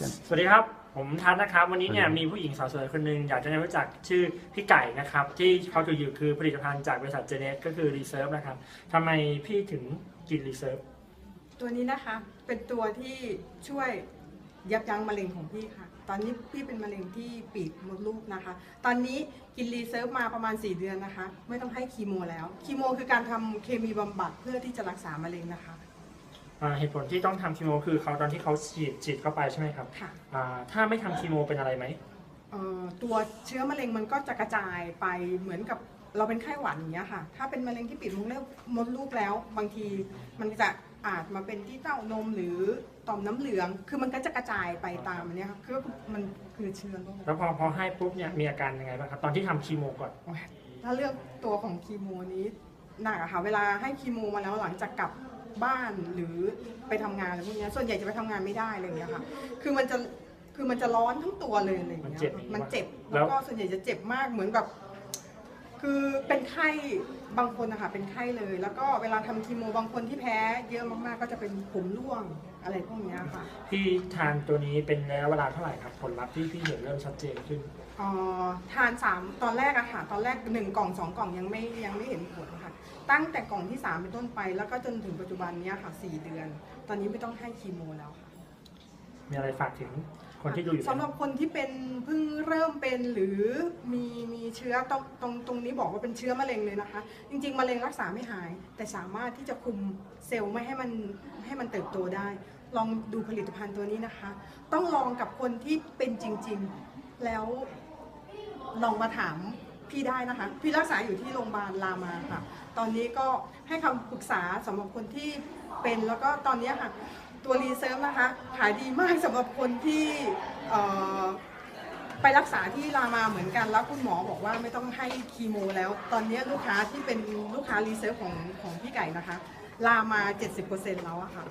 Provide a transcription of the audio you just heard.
กันสวัสดีครับ ผมทัศน์นะครับ วันนี้เนี่ยสวัสดีมีผู้หญิงสาวสวยคนหนึ่งอยากจะแนะนำรู้จักชื่อพี่ไก่นะครับ ที่เขาถืออยู่คือผลิตภัณฑ์จากบริษัทเจเนสก็คือรีเซิร์ฟนะครับทำไมพี่ถึงกินรีเซิร์ฟตัวนี้นะคะเป็นตัวที่ช่วยยับยั้งมะเร็งของพี่ค่ะ ตอนนี้พี่เป็นมะเร็งที่ปีกมดลูกนะคะ ตอนนี้กินรีเซิร์ฟมาประมาณ 4 เดือนนะคะ ไม่ต้องให้คีโมแล้วคีโมคือการทำเคมีบำบัดเพื่อที่จะรักษามะเร็งนะคะอ่า เหตุผลที่ต้องทำคีโมคือเขาตอนที่เขาฉีดฉีดเข้าไปใช่ไหมครับค่ะ อ่าถ้าไม่ทำคีโมเป็นอะไรไหมเอ่อตัวเชื้อมะเร็งมันก็จะกระจายไปเหมือนกับเราเป็นไข้หวัดอย่างเงี้ยค่ะ ถ้าเป็นมะเร็งที่ปีกมดลูกมดลูกแล้ว บางทีมันจะอาจมาเป็นที่เต้านมหรือต่อมน้ำเหลือง คือมันก็จะกระจายไปตามอันเนี้ยค่ะคือมันคือเชื้อโรค แล้วพอพอให้ปุ๊บเนี่ยมีอาการยังไงบ้างครับตอนที่ทำคีโมก่อน ถ้าเลือกตัวของคีโมนี้หนักอะค่ะเวลาให้คีโมมาแล้วหลังจากกลับ บ้านหรือไปทำงานอะไรพวกเนี้ยส่วนใหญ่จะไปทำงานไม่ได้อะไรอย่างเงี้ยค่ะคือมันจะคือมันจะร้อนทั้งตัวเลยอะไรอย่างมันเงี้เจ็บยอย่างงี้มันเจ็บแล้แล้ววก็ส่วนใหญ่จะเจ็บมากเหมือนแบบ คือเป็นไข้บางคนนะคะเป็นไข้เลย แล้วก็เวลาทำคีโมบางคนที่แพ้เยอะมากๆก็จะเป็นผมร่วงอะไรพวกเนี้ยค่ะ พี่ทานตัวนี้เป็นระยะเวลาเท่าไหร่ครับ ผลลัพธ์ที่พี่เห็นเริ่มชัดเจนขึ้น เอ่อทานสามตอนแรกอะค่ะตอนแรกหนึ่งกล่องสองกล่องยังไม่ยังไม่เห็นผลค่ะ ตั้งแต่กล่องที่สามเป็นต้นไป แล้วก็จนถึงปัจจุบันเนี้ยค่ะสี่เดือน ตอนนี้ไม่ต้องให้คีโมแล้วค่ะ มีอะไรฝากถึง คนที่ดูอยู่สำหรับคนที่เป็นเพิ่งเริ่มเป็นหรือมีมีเชื้อตรงตรงตรงนี้บอกว่าเป็นเชื้อมะเร็งเลยนะคะ จริง ๆมะเร็งรักษาไม่หาย แต่สามารถที่จะคุมเซลล์ไม่ให้มันให้มันเติบโตได้ ลองดูผลิตภัณฑ์ตัวนี้นะคะ ต้องลองกับคนที่เป็นจริง ๆ แล้วลองมาถามพี่ได้นะคะ พี่รักษาอยู่ที่โรงพยาบาลรามาค่ะ ตอนนี้ก็ให้คำปรึกษาสำหรับคนที่เป็นแล้วก็ตอนนี้ค่ะ ตัวรีเซิร์ฟนะคะขายดีมากสำหรับคนที่ไปรักษาที่รามาเหมือนกันแล้วคุณหมอบอกว่าไม่ต้องให้คีโมแล้ว ตอนนี้ลูกค้าที่เป็นลูกค้ารีเซิร์ฟของของพี่ไก่นะคะ รามา 70%แล้วอะค่ะ